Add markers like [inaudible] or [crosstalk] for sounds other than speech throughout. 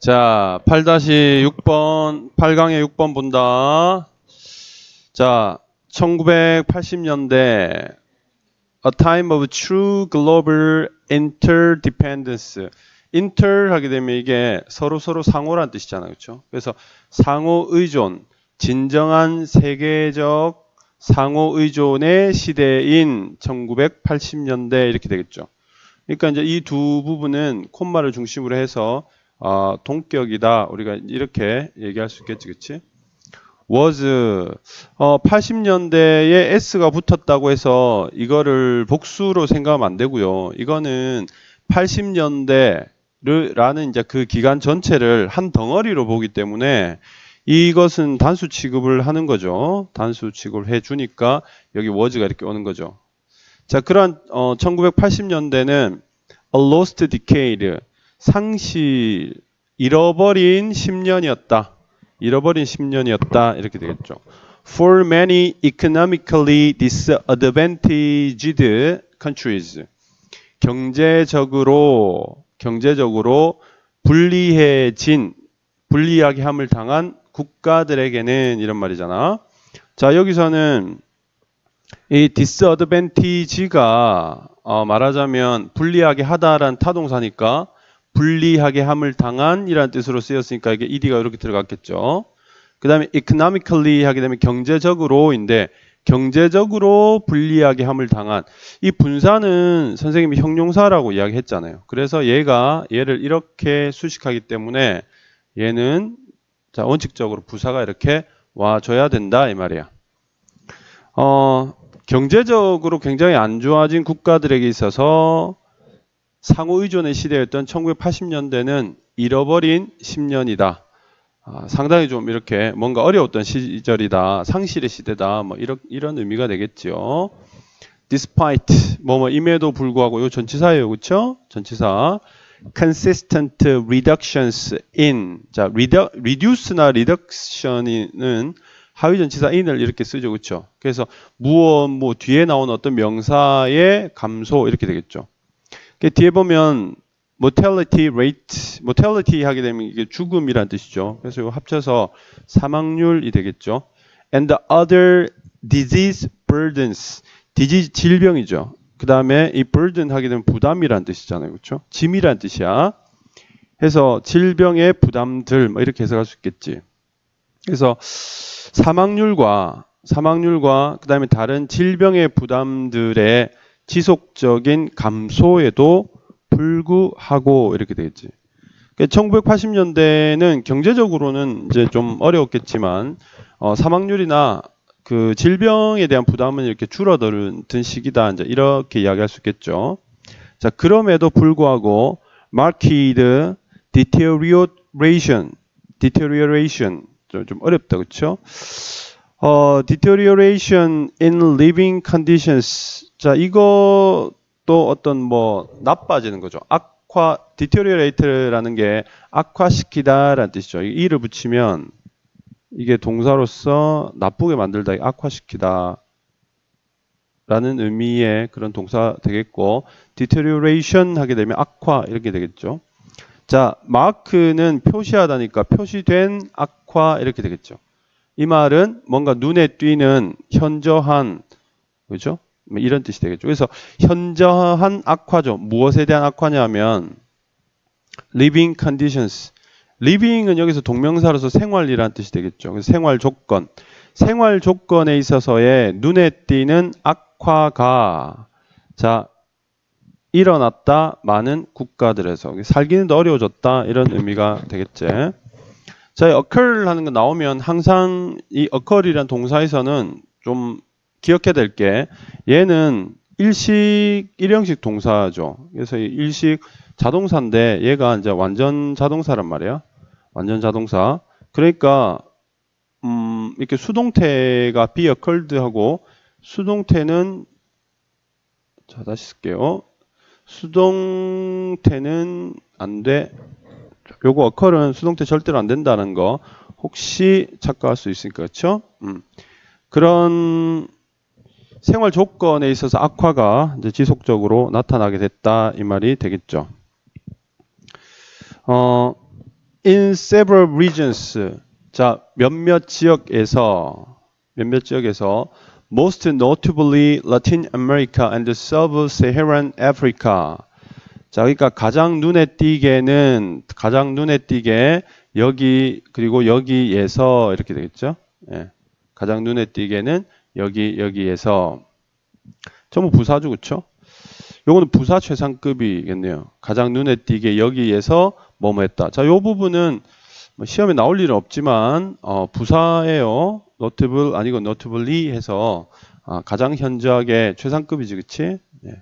자, 8-6번, 8강의 6번 본다. 자, 1980년대, A time of true global interdependence. inter 하게 되면 이게 서로 서로 상호란 뜻이잖아요. 그렇죠? 그래서 상호 의존, 진정한 세계적 상호 의존의 시대인 1980년대 이렇게 되겠죠. 그러니까 이제 이 두 부분은 콤마를 중심으로 해서 어, 동격이다. 우리가 이렇게 얘기할 수 있겠지, 그렇지? was 어, 80년대에 s가 붙었다고 해서 이거를 복수로 생각하면 안 되고요. 이거는 80년대라는 이제 그 기간 전체를 한 덩어리로 보기 때문에 이것은 단수 취급을 하는 거죠. 단수 취급을 해 주니까 여기 was가 이렇게 오는 거죠. 자, 그러한 어, 1980년대는 a lost decade 상실 잃어버린 10년이었다. 잃어버린 10년이었다. 이렇게 되겠죠. For many economically disadvantaged countries. 경제적으로 경제적으로 불리해진 불리하게 함을 당한 국가들에게는 이런 말이잖아. 자, 여기서는 이 disadvantage가 어, 말하자면 불리하게 하다라는 타동사니까 불리하게 함을 당한 이라는 뜻으로 쓰였으니까 이게 ed가 이렇게 들어갔겠죠. 그 다음에 economically 하게 되면 경제적으로인데 경제적으로 불리하게 함을 당한 이 분사는 선생님이 형용사라고 이야기했잖아요. 그래서 얘가 얘를 이렇게 수식하기 때문에 얘는 자 원칙적으로 부사가 이렇게 와줘야 된다 이 말이야. 어, 경제적으로 굉장히 안 좋아진 국가들에게 있어서 상호 의존의 시대였던 1980년대는 잃어버린 10년이다. 아, 상당히 좀 이렇게 뭔가 어려웠던 시절이다. 상실의 시대다. 뭐 이런 이런 의미가 되겠죠. despite 뭐뭐 임에도 불구하고 요 전치사예요. 그렇죠? 전치사. consistent reductions in 자, redu, reduce나 reduction은 하위 전치사 in을 이렇게 쓰죠. 그렇죠? 그래서 무엇 뭐 뒤에 나온 어떤 명사의 감소 이렇게 되겠죠. 그 뒤에 보면 mortality rate, mortality 하게 되면 이게 죽음이란 뜻이죠. 그래서 이거 합쳐서 사망률이 되겠죠. and the other disease burdens, disease 질병이죠. 그 다음에 이 burden 하게 되면 부담이란 뜻이잖아요. 그렇죠? 짐이란 뜻이야. 해서 질병의 부담들 뭐 이렇게 해석할 수 있겠지. 그래서 사망률과 사망률과 그 다음에 다른 질병의 부담들의 지속적인 감소에도 불구하고 이렇게 되겠지. 1980년대는 그러니까 경제적으로는 이제 좀 어려웠겠지만 어, 사망률이나 그 질병에 대한 부담은 이렇게 줄어드는 시기다. 이제 이렇게 이야기할 수 있겠죠. 자, 그럼에도 불구하고 marked deterioration, deterioration 좀, 좀 어렵다, 그렇죠? 어, deterioration in living conditions. 자, 이것도 어떤 뭐 나빠지는 거죠. 악화, deteriorate라는 게 악화시키다라는 뜻이죠. 이를 붙이면 이게 동사로서 나쁘게 만들다, 악화시키다. 라는 의미의 그런 동사 되겠고 deterioration 하게 되면 악화 이렇게 되겠죠. 자, 마크는 표시하다니까 표시된 악화 이렇게 되겠죠. 이 말은 뭔가 눈에 띄는 현저한 그죠? 뭐 이런 뜻이 되겠죠. 그래서 현저한 악화죠. 무엇에 대한 악화냐면 living conditions. living은 여기서 동명사로서 생활이라는 뜻이 되겠죠. 그래서 생활 조건. 생활 조건에 있어서의 눈에 띄는 악화가 자 일어났다 많은 국가들에서 살기는 더 어려워졌다 이런 의미가 되겠지. 자, occur 하는 거 나오면 항상 이 occur이란 동사에서는 좀 기억해야 될 게 얘는 일식 일형식 동사죠. 그래서 일식 자동사인데 얘가 이제 완전 자동사란 말이야. 완전 자동사. 그러니까 음, 이렇게 수동태가 be occurred 하고 수동태는 자 다시 쓸게요. 수동태는 안 돼. 요거 어컬은 수동태 절대로 안 된다는 거 혹시 착각할 수 있으니까 그렇죠? 음. 그런 생활 조건에 있어서 악화가 지속적으로 나타나게 됐다 이 말이 되겠죠. 어, in several regions. 자, 몇몇 지역에서 몇몇 지역에서 most notably Latin America and Sub-Saharan Africa. 자, 그러니까 가장 눈에 띄게는 가장 눈에 띄게 여기 그리고 여기에서 이렇게 되겠죠? 예. 가장 눈에 띄게는 여기 여기에서 전부 부사주 그렇죠? 요거는 부사 최상급이겠네요. 가장 눈에 띄게 여기에서 뭐뭐 했다. 자, 요 부분은 뭐 시험에 나올 일은 없지만 어, 부사예요. notable 아니고 notably 해서 아, 가장 현저하게 최상급이지, 그치? 네.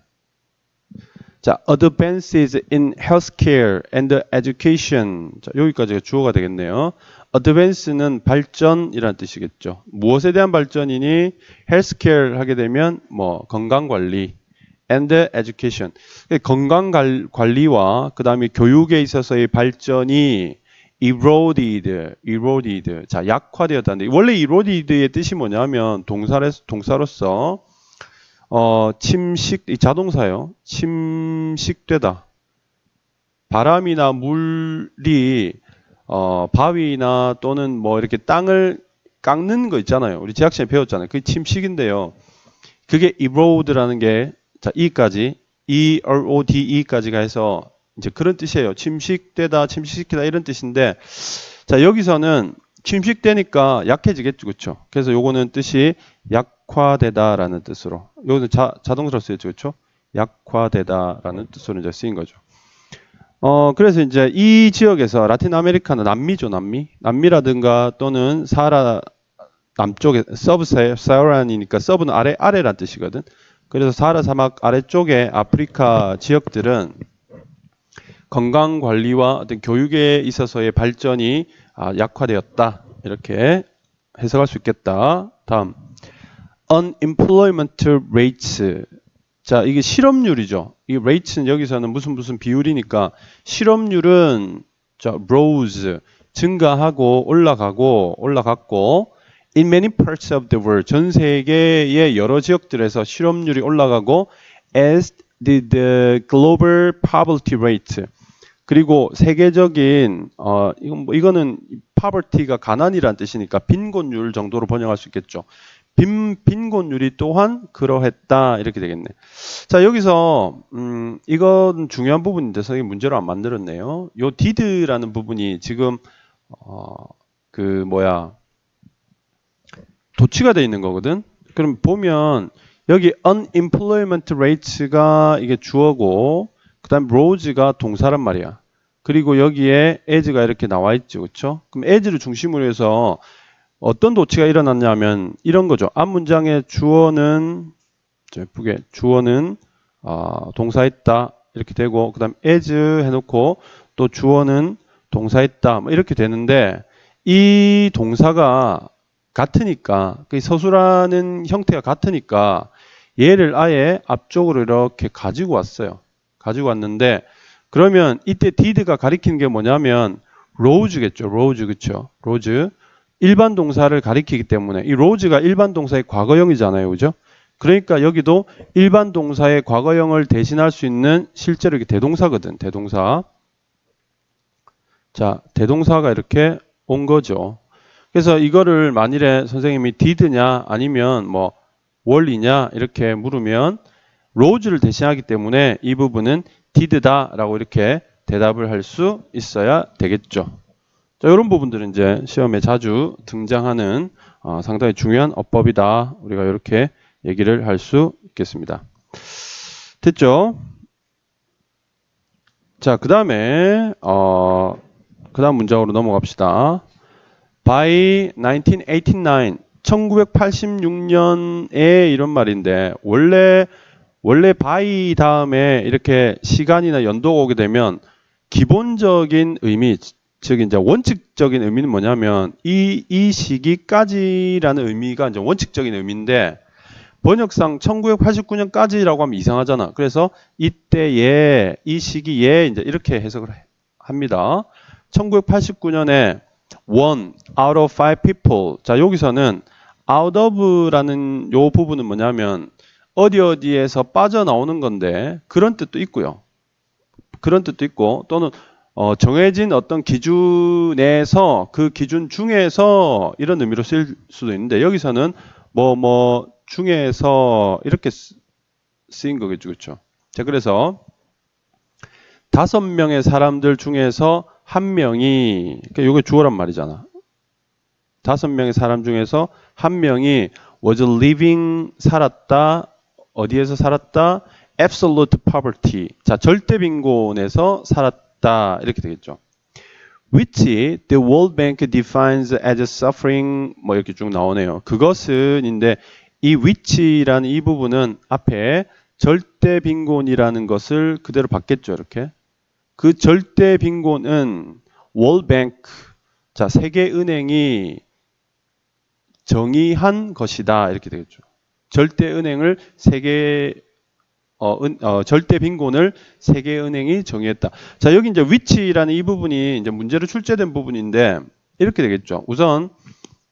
자, advances in healthcare and education. 자, 여기까지가 주어가 되겠네요. Advance는 발전이라는 뜻이겠죠. 무엇에 대한 발전이니? healthcare 하게 되면 뭐 건강 관리 and education. 건강 관- 관리와 그다음에 교육에 있어서의 발전이 eroded, eroded. 자, 약화되었다는데 원래 eroded의 뜻이 뭐냐면 동사로, 동사로서 어, 침식, 이 자동사요. 침식되다. 바람이나 물이 어, 바위나 또는 뭐 이렇게 땅을 깎는 거 있잖아요. 우리 재학 시간에 배웠잖아요. 그게 침식인데요. 그게 erode라는 게 자, e까지 e r o d e까지가 해서 이제 그런 뜻이에요. 침식되다, 침식시키다 이런 뜻인데 자, 여기서는 침식되니까 약해지겠죠. 그렇죠? 그래서 요거는 뜻이 약화되다라는 뜻으로. 요거는 자, 자동사로 쓰였죠. 그렇죠? 약화되다라는 뜻으로 이제 쓰인 거죠. 어, 그래서 이제 이 지역에서 라틴 아메리카는 남미죠, 남미. 남미라든가 또는 사하라 남쪽에 서브 사하란이니까 서브는 아래 아래란 뜻이거든. 그래서 사하라 사막 아래쪽에 아프리카 지역들은 건강 관리와 어떤 교육에 있어서의 발전이 아, 약화되었다. 이렇게 해석할 수 있겠다. 다음. unemployment rates. 자, 이게 실업률이죠. 이 rates는 여기서는 무슨 무슨 비율이니까 실업률은 자, rose 증가하고 올라가고 올라갔고 in many parts of the world 전 세계의 여러 지역들에서 실업률이 올라가고 as did the global poverty rate 그리고 세계적인 어 이건 뭐 이거는 poverty가 가난이란 뜻이니까 빈곤율 정도로 번역할 수 있겠죠. 빈, 빈곤율이 또한 그러했다 이렇게 되겠네. 자 여기서 음 이건 중요한 부분인데 선생님 문제로 안 만들었네요. 요 did라는 부분이 지금 어 그 뭐야 도치가 돼 있는 거거든. 그럼 보면 여기 unemployment rate가 이게 주어고 그다음 rose가 동사란 말이야. 그리고 여기에 as가 이렇게 나와 있죠. 그렇죠? 그럼 as를 중심으로 해서 어떤 도치가 일어났냐면 이런 거죠. 앞 문장의 주어는 좀 예쁘게 주어는 어, 동사했다 이렇게 되고 그다음 as 해놓고 또 주어는 동사했다 뭐 이렇게 되는데 이 동사가 같으니까 그 서술하는 형태가 같으니까 얘를 아예 앞쪽으로 이렇게 가지고 왔어요. 가지고 왔는데 그러면 이때 did가 가리키는 게 뭐냐면 rose겠죠. rose 그렇죠. rose 일반 동사를 가리키기 때문에 이 rose가 일반 동사의 과거형이잖아요. 그죠? 그러니까 여기도 일반 동사의 과거형을 대신할 수 있는 실제로 이게 대동사거든. 대동사. 자, 대동사가 이렇게 온 거죠. 그래서 이거를 만일에 선생님이 did냐 아니면 뭐 원리냐 이렇게 물으면 rose를 대신하기 때문에 이 부분은 did다라고 이렇게 대답을 할 수 있어야 되겠죠. 자, 이런 부분들은 이제 시험에 자주 등장하는 어, 상당히 중요한 어법이다. 우리가 이렇게 얘기를 할 수 있겠습니다. 됐죠? 자, 그 다음에 어, 그 다음 문장으로 넘어갑시다. By 1989, 1986년에 이런 말인데 원래 원래 by 다음에 이렇게 시간이나 연도가 오게 되면 기본적인 의미, 즉 이제 원칙적인 의미는 뭐냐면 이, 이 시기까지라는 의미가 이제 원칙적인 의미인데 번역상 1989년까지라고 하면 이상하잖아. 그래서 이때에 이 시기에 이제 이렇게 해석을 합니다. 1989년에 one out of five people. 자, 여기서는 out of라는 요 부분은 뭐냐면 어디 어디에서 빠져나오는 건데 그런 뜻도 있고요. 그런 뜻도 있고 또는 어, 정해진 어떤 기준에서 그 기준 중에서 이런 의미로 쓸 수도 있는데 여기서는 뭐뭐 중에서 이렇게 쓰- 쓰인 거겠죠, 그렇죠? 자, 그래서 다섯 명의 사람들 중에서 한 명이 그러니까 이게 주어란 말이잖아. 다섯 명의 사람 중에서 한 명이 was living 살았다 어디에서 살았다 absolute poverty 자 절대 빈곤에서 살았다 이렇게 되겠죠. which the World Bank defines as suffering 뭐 이렇게 쭉 나오네요. 그것은인데 이 which라는 이 부분은 앞에 절대 빈곤이라는 것을 그대로 받겠죠 이렇게 그 절대 빈곤은 World Bank 자 세계은행이 정의한 것이다 이렇게 되겠죠. 절대 은행을 세계 어, 은, 어, 절대 빈곤을 세계은행이 정의했다. 자 여기 이제 위치라는 이 부분이 이제 문제로 출제된 부분인데 이렇게 되겠죠. 우선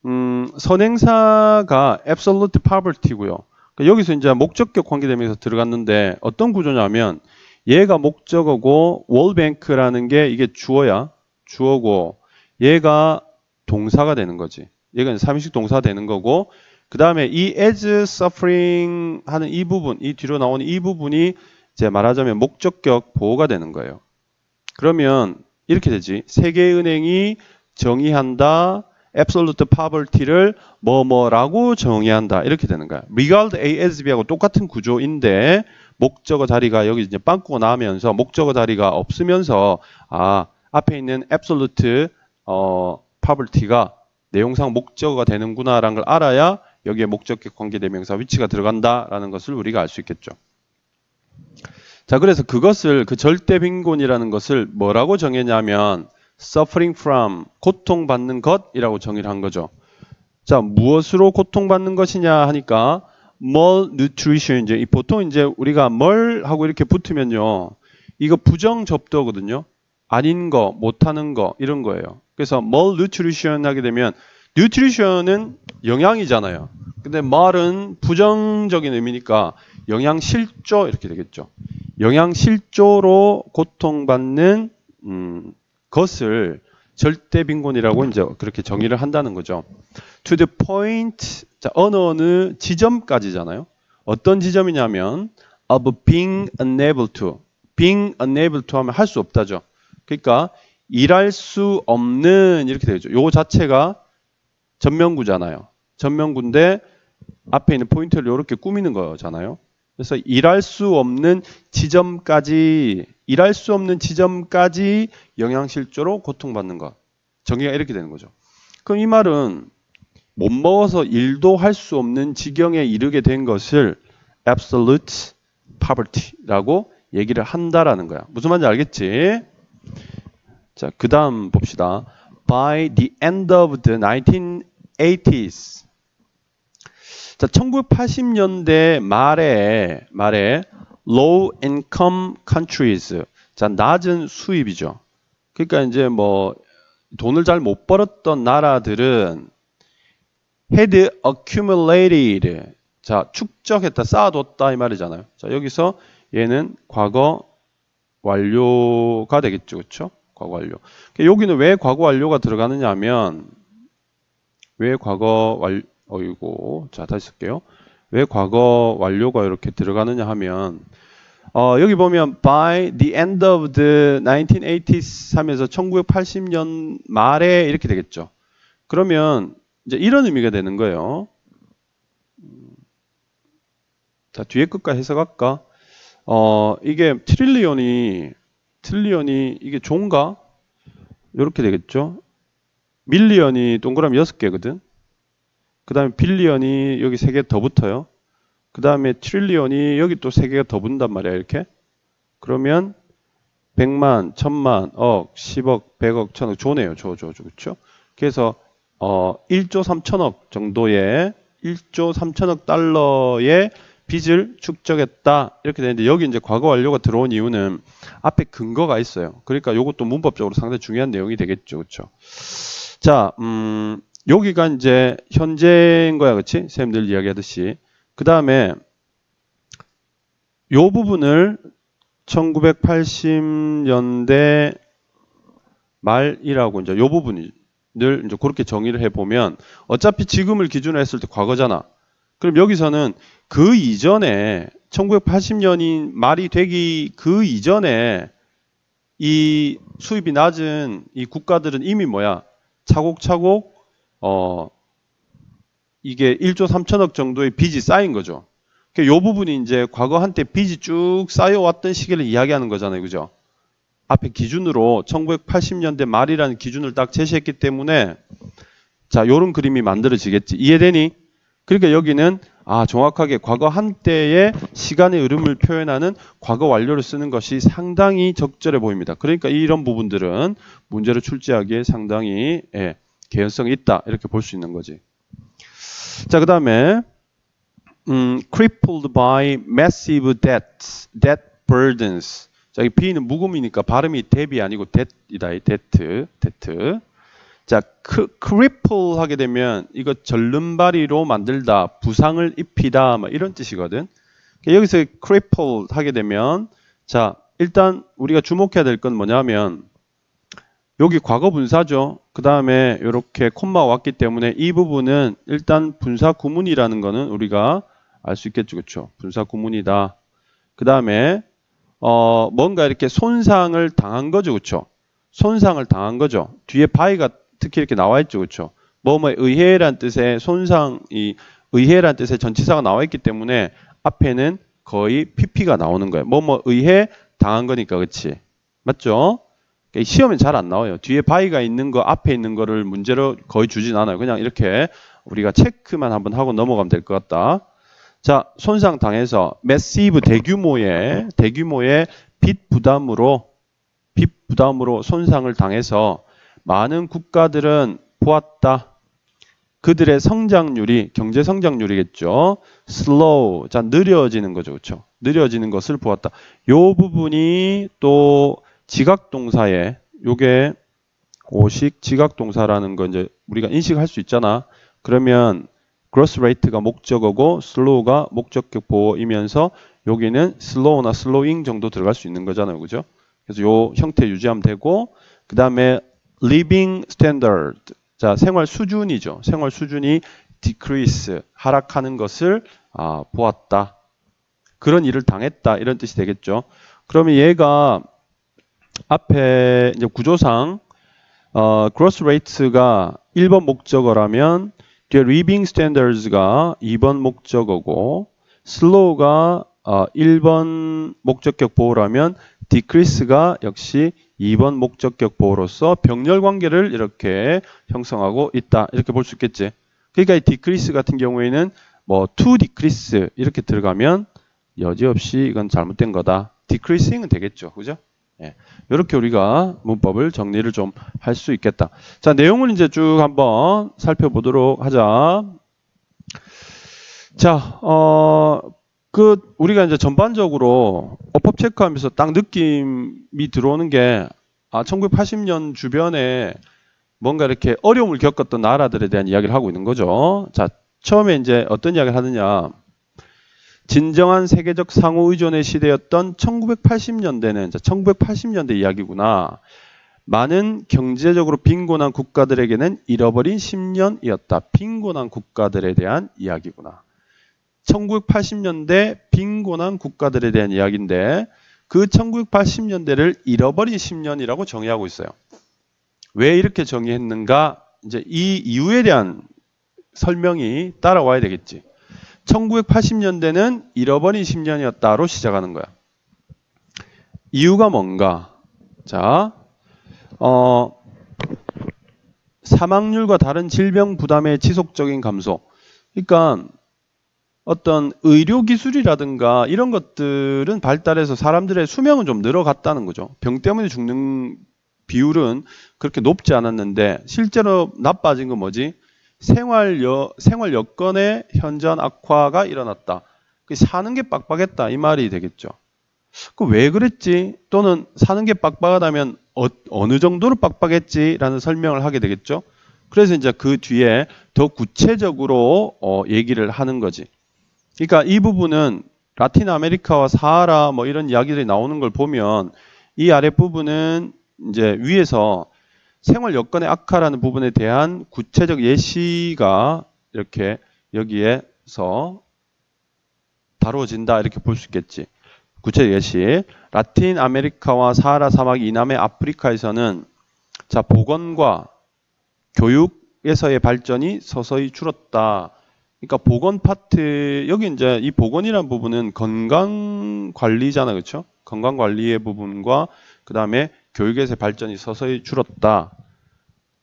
음, 선행사가 absolute poverty고요. 그러니까 여기서 이제 목적격 관계되면서 들어갔는데 어떤 구조냐면 얘가 목적어고 월뱅크라는 게 이게 주어야 주어고 얘가 동사가 되는 거지. 얘가 삼식 동사가 되는 거고 그 다음에 이 as suffering 하는 이 부분, 이 뒤로 나오는 이 부분이 이제 말하자면 목적격 보호가 되는 거예요. 그러면 이렇게 되지. 세계은행이 정의한다. absolute poverty를 뭐뭐라고 정의한다. 이렇게 되는 거야. regard as B하고 똑같은 구조인데 목적어 자리가 여기 이제 빵꾸가 나면서 목적어 자리가 없으면서 아 앞에 있는 absolute 어, poverty가 내용상 목적어가 되는구나라는 걸 알아야 여기에 목적격 관계대명사 위치가 들어간다라는 것을 우리가 알 수 있겠죠. 자, 그래서 그것을 그 절대 빈곤이라는 것을 뭐라고 정했냐면 suffering from 고통받는 것이라고 정의를 한 거죠. 자, 무엇으로 고통받는 것이냐 하니까 malnutrition 이제 이 보통 이제 우리가 뭘 하고 이렇게 붙으면요. 이거 부정 접두거든요. 아닌 거, 못하는 거 이런 거예요. 그래서 malnutrition 하게 되면 nutrition은 영양이잖아요. 근데 mal은 부정적인 의미니까 영양 실조 이렇게 되겠죠. 영양 실조로 고통받는 음, 것을 절대 빈곤이라고 이제 그렇게 정의를 한다는 거죠. To the point, 자 어느 지점까지잖아요. 어떤 지점이냐면 of being unable to, being unable to 하면 할 수 없다죠. 그러니까 일할 수 없는 이렇게 되죠. 요 자체가 전명구잖아요. 전명구인데 앞에 있는 포인트를 이렇게 꾸미는 거잖아요. 그래서 일할 수 없는 지점까지 일할 수 없는 지점까지 영양실조로 고통받는 것. 정의가 이렇게 되는 거죠. 그럼 이 말은 못 먹어서 일도 할 수 없는 지경에 이르게 된 것을 absolute poverty라고 얘기를 한다라는 거야. 무슨 말인지 알겠지? 자, 그 다음 봅시다. By the end of the 1980s. 자, 1980년대 말에, 말에 low income countries. 자, 낮은 수입이죠. 그러니까 이제 뭐 돈을 잘 못 벌었던 나라들은 had accumulated. 자, 축적했다, 쌓아뒀다 이 말이잖아요. 자, 여기서 얘는 과거 완료가 되겠죠. 그렇죠? 과거 완료. 그러니까 여기는 왜 과거 완료가 들어가느냐 하면 왜 과거 완 어이고 자 다시 쓸게요. 왜 과거 완료가 이렇게 들어가느냐 하면 어, 여기 보면 by the end of the 1980s 하면서 1980년 말에 이렇게 되겠죠. 그러면 이제 이런 의미가 되는 거예요. 음, 자 뒤에 끝까지 해석할까? 어 이게 트릴리온이 트릴리온이 이게 종가 이렇게 되겠죠. 밀리언이 동그라미 6개거든. 그 다음에 빌리언이 여기 3개 더 붙어요. 그 다음에 트릴리언이 여기 또 3개가 더 붙는단 말이야, 이렇게. 그러면 100만, 1000만, 억, 10억, 100억, 1000억, 조네요, 조, 조, 조, 그쵸? 그래서, 어, 1조 3천억 정도의, 1조 3천억 달러의 빚을 축적했다. 이렇게 되는데, 여기 이제 과거 완료가 들어온 이유는 앞에 근거가 있어요. 그러니까 이것도 문법적으로 상당히 중요한 내용이 되겠죠, 그쵸? 자, 음, 여기가 이제 현재인 거야, 그렇지? 선생님들 이야기하듯이. 그 다음에 요 부분을 1980년대 말이라고 이제 요 부분을 이제 그렇게 정의를 해보면 어차피 지금을 기준으로 했을 때 과거잖아. 그럼 여기서는 그 이전에 1980년이 말이 되기 그 이전에 이 수입이 낮은 이 국가들은 이미 뭐야 차곡차곡 어 이게 1조 3천억 정도의 빚이 쌓인 거죠. 이 부분이 이제 과거 한때 빚이 쭉 쌓여왔던 시기를 이야기하는 거잖아요. 그죠? 앞에 기준으로 1980년대 말이라는 기준을 딱 제시했기 때문에 자, 요런 그림이 만들어지겠지. 이해되니? 그러니까 여기는 아, 정확하게 과거 한때의 시간의 흐름을 표현하는 과거 완료를 쓰는 것이 상당히 적절해 보입니다. 그러니까 이런 부분들은 문제를 출제하기에 상당히 예, 개연성이 있다. 이렇게 볼 수 있는 거지. 자, 그 다음에 음, crippled by massive debts, debt burdens. 자, 이 B는 묵음이니까 발음이 deb이 아니고 debt이다. debt, debt. 자, cripple 하게 되면 이거 절름발이로 만들다, 부상을 입히다, 뭐 이런 뜻이거든. 그러니까 여기서 cripple 하게 되면 자, 일단 우리가 주목해야 될 건 뭐냐면 여기 과거 분사죠. 그 다음에 이렇게 콤마 왔기 때문에 이 부분은 일단 분사 구문이라는 거는 우리가 알 수 있겠죠. 그렇죠? 분사 구문이다. 그 다음에 어 뭔가 이렇게 손상을 당한 거죠. 그렇죠? 손상을 당한 거죠. 뒤에 바이가 특히 이렇게 나와 있죠. 그렇죠? 뭐뭐 의해란 뜻의 손상이 의해란 뜻의 전치사가 나와 있기 때문에 앞에는 거의 PP가 나오는 거예요. 뭐뭐 의해 당한 거니까 그렇지. 맞죠? 시험에 잘 안 나와요. 뒤에 바이가 있는 거 앞에 있는 거를 문제로 거의 주진 않아요. 그냥 이렇게 우리가 체크만 한번 하고 넘어가면 될 것 같다. 자, 손상 당해서 매시브 대규모의 대규모의 빚 부담으로 빚 부담으로 손상을 당해서 많은 국가들은 보았다. 그들의 성장률이 경제 성장률이겠죠. slow. 자, 느려지는 거죠. 그렇죠? 느려지는 것을 보았다. 요 부분이 또 지각 동사에 요게 오식 지각 동사라는 거 이제 우리가 인식할 수 있잖아. 그러면 gross rate가 목적어고 slow가 목적격 보호이면서 여기는 slow나 slowing 정도 들어갈 수 있는 거잖아요. 그죠? 그래서 요 형태 유지하면 되고 그 다음에 living standard. 자, 생활 수준이죠. 생활 수준이 decrease, 하락하는 것을 아, 보았다. 그런 일을 당했다. 이런 뜻이 되겠죠. 그러면 얘가 앞에 이제 구조상 어, gross rate가 1번 목적어라면 뒤에 living standards가 2번 목적어고 slow가 어, 1번 목적격 보호라면 decrease가 역시 2번 목적격 보호로서 병렬 관계를 이렇게 형성하고 있다. 이렇게 볼 수 있겠지. 그러니까 이 decrease 같은 경우에는 뭐 to decrease 이렇게 들어가면 여지없이 이건 잘못된 거다. decreasing은 되겠죠. 그죠? 예. 이렇게 우리가 문법을 정리를 좀 할 수 있겠다. 자, 내용을 이제 쭉 한번 살펴보도록 하자. 자, 어, 그 우리가 이제 전반적으로 어법 체크하면서 딱 느낌이 들어오는 게 아, 1980년 주변에 뭔가 이렇게 어려움을 겪었던 나라들에 대한 이야기를 하고 있는 거죠. 자, 처음에 이제 어떤 이야기를 하느냐. 진정한 세계적 상호 의존의 시대였던 1980년대는 1980년대 이야기구나. 많은 경제적으로 빈곤한 국가들에게는 잃어버린 10년이었다. 빈곤한 국가들에 대한 이야기구나. 1980년대 빈곤한 국가들에 대한 이야기인데 그 1980년대를 잃어버린 10년이라고 정의하고 있어요. 왜 이렇게 정의했는가? 이제 이 이유에 대한 설명이 따라와야 되겠지. 1980년대는 잃어버린 10년이었다로 시작하는 거야. 이유가 뭔가? 자, 어, 사망률과 다른 질병 부담의 지속적인 감소. 그러니까 어떤 의료 기술이라든가 이런 것들은 발달해서 사람들의 수명은 좀 늘어갔다는 거죠. 병 때문에 죽는 비율은 그렇게 높지 않았는데 실제로 나빠진 건 뭐지? 생활 여 생활 여건의 현저한 악화가 일어났다. 그 사는 게 빡빡했다 이 말이 되겠죠. 그 왜 그랬지? 또는 사는 게 빡빡하다면 어, 느 정도로 빡빡했지라는 설명을 하게 되겠죠. 그래서 이제 그 뒤에 더 구체적으로 어, 얘기를 하는 거지. 그러니까 이 부분은 라틴 아메리카와 사하라 뭐 이런 이야기들이 나오는 걸 보면 이 아랫 부분은 이제 위에서 생활 여건의 악화라는 부분에 대한 구체적 예시가 이렇게 여기에서 다루어진다 이렇게 볼 수 있겠지. 구체적 예시. 라틴 아메리카와 사하라 사막 이남의 아프리카에서는 자 보건과 교육에서의 발전이 서서히 줄었다. 그러니까 보건 파트 여기 이제 이 보건이라는 부분은 건강 관리잖아, 그렇죠? 건강 관리의 부분과 그 다음에 교육에서의 발전이 서서히 줄었다.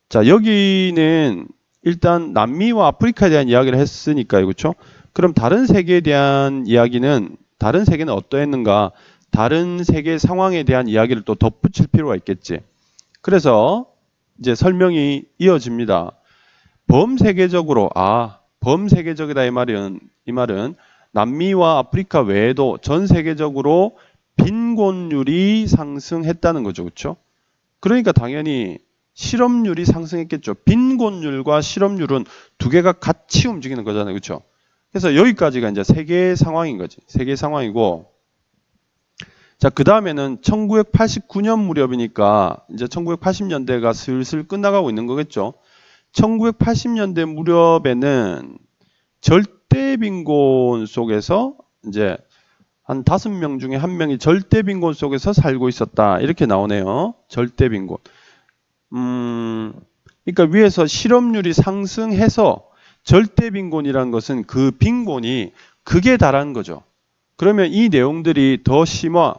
자 여기는 일단 남미와 아프리카에 대한 이야기를 했으니까요, 그렇죠? 그럼 다른 세계에 대한 이야기는 다른 세계는 어떠했는가? 다른 세계 상황에 대한 이야기를 또 덧붙일 필요가 있겠지. 그래서 이제 설명이 이어집니다. 범세계적으로 아 범세계적이다 이 말은 이 말은 남미와 아프리카 외에도 전 세계적으로 빈곤율이 상승했다는 거죠, 그렇죠? 그러니까 당연히 실업률이 상승했겠죠. 빈곤율과 실업률은 두 개가 같이 움직이는 거잖아요, 그렇죠? 그래서 여기까지가 이제 세계 상황인 거지, 세계 상황이고. 자, 그 다음에는 1989년 무렵이니까 이제 1980년대가 슬슬 끝나가고 있는 거겠죠. 1980년대 무렵에는 절대 빈곤 속에서 이제 한 다섯 명 중에 한 명이 절대 빈곤 속에서 살고 있었다. 이렇게 나오네요. 절대 빈곤. 음, 그러니까 위에서 실업률이 상승해서 절대 빈곤이라는 것은 그 빈곤이 극에 달한 거죠. 그러면 이 내용들이 더 심화,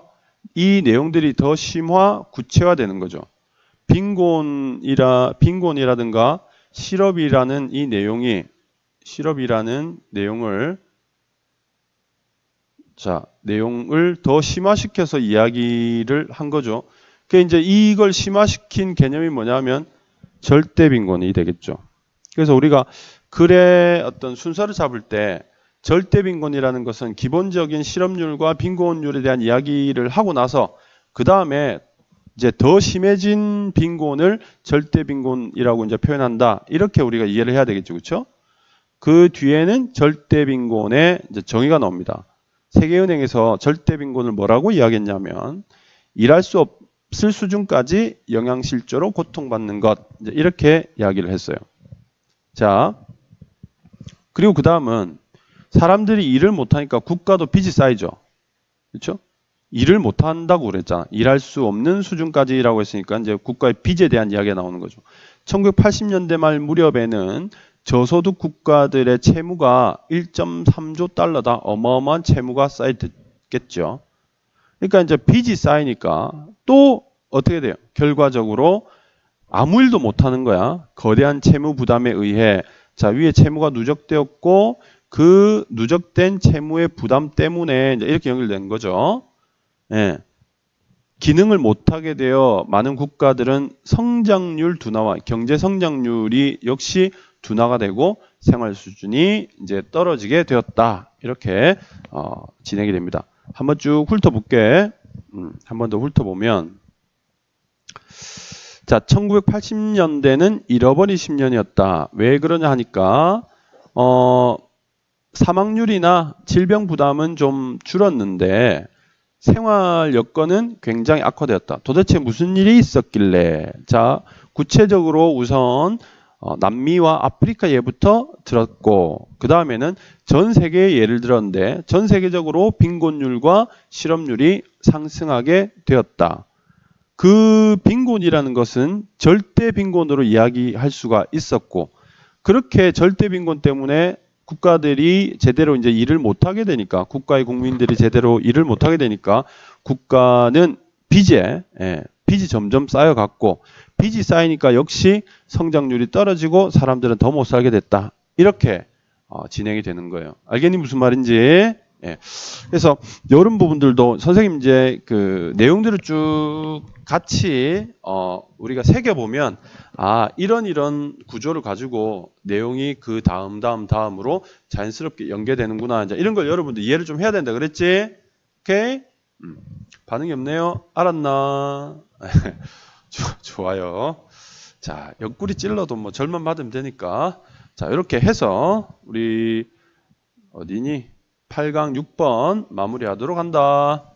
이 내용들이 더 심화, 구체화되는 거죠. 빈곤이라 빈곤이라든가 실업이라는 이 내용이 실업이라는 내용을 자 내용을 더 심화시켜서 이야기를 한 거죠. 그 이제 이걸 심화시킨 개념이 뭐냐면 절대 빈곤이 되겠죠. 그래서 우리가 글의 어떤 순서를 잡을 때 절대 빈곤이라는 것은 기본적인 실업률과 빈곤율에 대한 이야기를 하고 나서 그 다음에 이제 더 심해진 빈곤을 절대 빈곤이라고 이제 표현한다. 이렇게 우리가 이해를 해야 되겠죠. 그렇죠? 그 뒤에는 절대 빈곤의 정의가 나옵니다. 세계은행에서 절대 빈곤을 뭐라고 이야기했냐면 일할 수 없을 수준까지 영양실조로 고통받는 것 이렇게 이야기를 했어요. 자 그리고 그 다음은 사람들이 일을 못하니까 국가도 빚이 쌓이죠. 그렇죠? 일을 못 한다고 그랬잖아. 일할 수 없는 수준까지라고 했으니까 이제 국가의 빚에 대한 이야기가 나오는 거죠. 1980년대 말 무렵에는 저소득 국가들의 채무가 1.3조 달러다 어마어마한 채무가 쌓였겠죠. 그러니까 이제 빚이 쌓이니까 또 어떻게 돼요? 결과적으로 아무 일도 못 하는 거야. 거대한 채무 부담에 의해 자 위에 채무가 누적되었고 그 누적된 채무의 부담 때문에 이렇게 연결된 거죠. 예. 기능을 못하게 되어 많은 국가들은 성장률 둔화와 경제 성장률이 역시 둔화가 되고 생활 수준이 이제 떨어지게 되었다. 이렇게 어, 진행이 됩니다. 한번 쭉 훑어볼게. 음, 한번 더 훑어보면 자, 1980년대는 잃어버린 10년이었다. 왜 그러냐 하니까 어, 사망률이나 질병 부담은 좀 줄었는데 생활 여건은 굉장히 악화되었다. 도대체 무슨 일이 있었길래? 자, 구체적으로 우선 어, 남미와 아프리카 예부터 들었고 그 다음에는 전 세계의 예를 들었는데 전 세계적으로 빈곤율과 실업률이 상승하게 되었다. 그 빈곤이라는 것은 절대 빈곤으로 이야기할 수가 있었고 그렇게 절대 빈곤 때문에 국가들이 제대로 이제 일을 못하게 되니까 국가의 국민들이 제대로 일을 못하게 되니까 국가는 빚에 예, 빚이 점점 쌓여갔고 빚이 쌓이니까 역시 성장률이 떨어지고 사람들은 더 못 살게 됐다 이렇게 어, 진행이 되는 거예요. 알겠니 무슨 말인지? 예. 그래서 이런 부분들도 선생님 이제 그 내용들을 쭉 같이 어 우리가 새겨 보면 아 이런 이런 구조를 가지고 내용이 그 다음 다음 다음으로 자연스럽게 연계되는구나 이제 이런 걸 여러분들 이해를 좀 해야 된다 그랬지? 오케이? 음. 반응이 없네요. 알았나? [laughs] 좋아요. 자 옆구리 찔러도 뭐 절만 받으면 되니까 자 이렇게 해서 우리 어디니? 8강 6번 마무리하도록 한다.